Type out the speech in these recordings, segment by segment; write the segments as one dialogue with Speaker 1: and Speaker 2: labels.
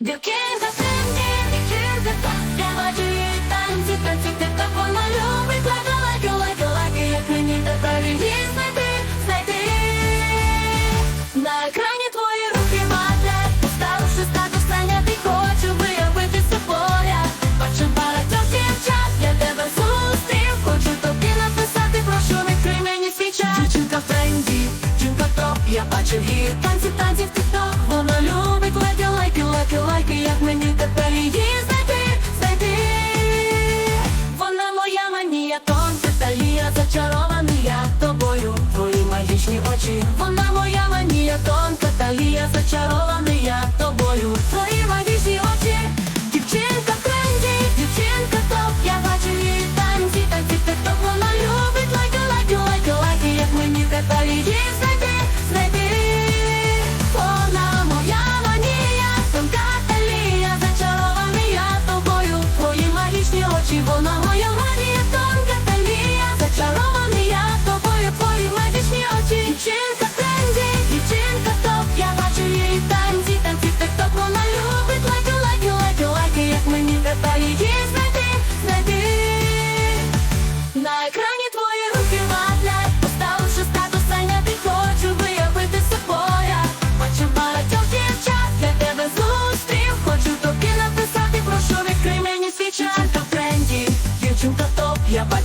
Speaker 1: Дівчинка синє, дівчинка так, я бачу її танці, танці, ти так вона любить лайки, лайки, як мені тепер її знайти, знайти. На твої руки матлять, поставивши статус хочу виявити собою. Бачу багатьох дівчат, я тебе зустрів, хочу тобі написати, прошу відкрий мені. Дівчинка в тренді, дівчинка топ, я бачив її танці, танці в зачарований я тобою, твої магічні очі. Вона моя манія, тонка талія, зачарований я тобою,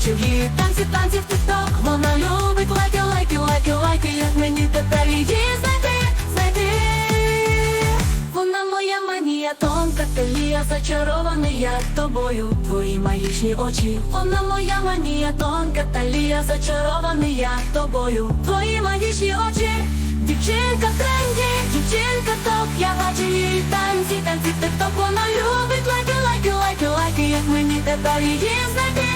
Speaker 1: бачив її танці, танці в тік-ток, вона любить лайки, лайки, лайки, лайки, як мені тепер її знайти, знайти. Вона моя манія, тонка талія, зачарований я тобою, твої магічні очі. Вона моя манія, тонка талія, зачарований я тобою, твої магічні очі. Дівчинка в тренді, дівчинка топ, я бачу її танці, танці, тик-ток, вона любить лайки, лайки, лайки, лайки, як мені тепер її знайти.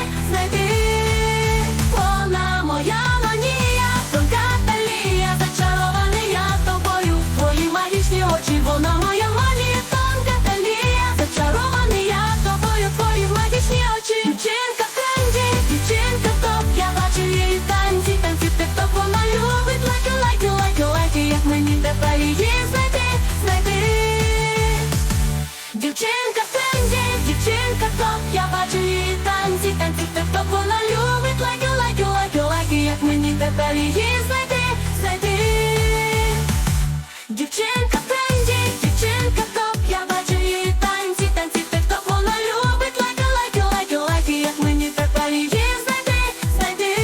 Speaker 1: Дівчинка в дівчинка топ, я бачу її танці, танці, тик-ток, вона любить лайки, лайки, лайки, лайки, як мені тепер її знайти, знайти. Дівчинка в дівчинка топ, я бачу її танці, танці, тик-ток, вона любить лайки, лайки, лайки, лайки, як мені тепер її знайти, знайти.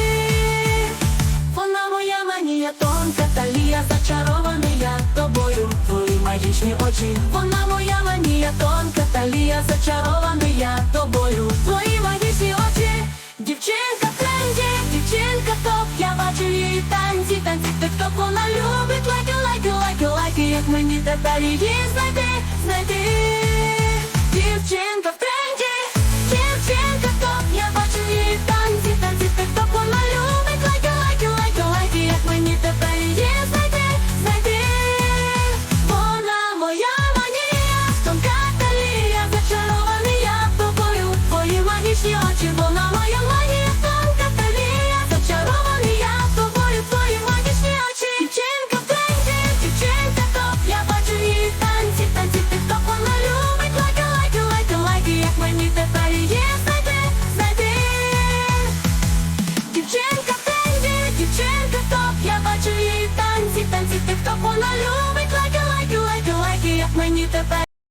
Speaker 1: Вона моя манія, тонка талія, зачарований я тобою, твої магічні очі. Вона зачарований я тобою, твої магічні очі. Дівчинка в тренді, дівчинка топ, я бачу її танці, танці, тик-ток, вона любить лайки, лайки, лайки, лайки, як мені тепер її знайти, знайти.